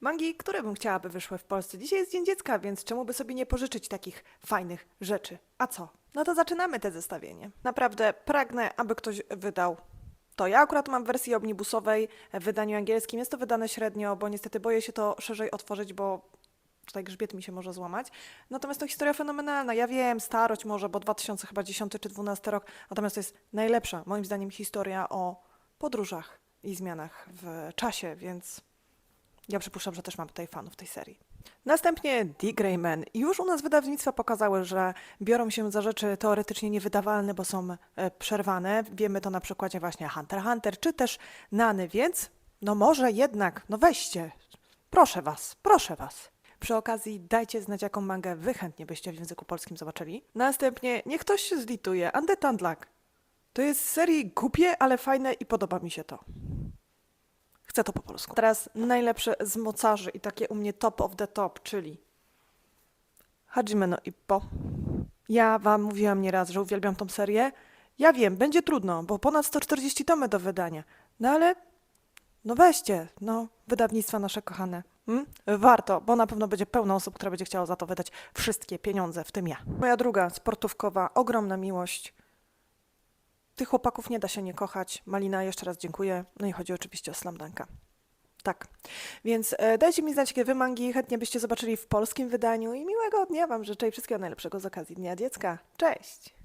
Mangi, które bym chciała, by wyszły w Polsce. Dzisiaj jest Dzień Dziecka, więc czemu by sobie nie pożyczyć takich fajnych rzeczy? A co? No to zaczynamy te zestawienie. Naprawdę pragnę, aby ktoś wydał to. Ja akurat mam w wersji omnibusowej w wydaniu angielskim. Jest to wydane średnio, bo niestety boję się to szerzej otworzyć, bo tutaj grzbiet mi się może złamać. Natomiast to historia fenomenalna. Ja wiem, starość może, bo 2010 czy 12 rok, natomiast to jest najlepsza, moim zdaniem, historia o podróżach i zmianach w czasie, więc ja przypuszczam, że też mam tutaj fanów tej serii. Następnie The Grey Man. Już u nas wydawnictwa pokazały, że biorą się za rzeczy teoretycznie niewydawalne, bo są e, przerwane. Wiemy to na przykładzie właśnie Hunter Hunter, czy też Nany, więc no może jednak, no weźcie. Proszę was, proszę was. Przy okazji dajcie znać, jaką mangę wy chętnie byście w języku polskim zobaczyli. Następnie niech ktoś się zlituje. Undead Unluck. To jest serii głupie, ale fajne i podoba mi się to. Chcę to po polsku. Teraz najlepsze z mocarzy i takie u mnie top of the top, czyli Hajime no Ippo. Ja wam mówiłam nieraz, że uwielbiam tą serię. Ja wiem, będzie trudno, bo ponad 140 tomy do wydania. No ale, no weźcie, no, wydawnictwa nasze kochane. Hmm? Warto, bo na pewno będzie pełno osób, które będzie chciało za to wydać wszystkie pieniądze, w tym ja. Moja druga, sportówkowa, ogromna miłość. Tych chłopaków nie da się nie kochać. Malina, jeszcze raz dziękuję. No i chodzi oczywiście o Slamdanka. Tak. Więc e, dajcie mi znać, jakie wy mangi chętnie byście zobaczyli w polskim wydaniu i miłego dnia wam życzę i wszystkiego najlepszego z okazji Dnia Dziecka. Cześć!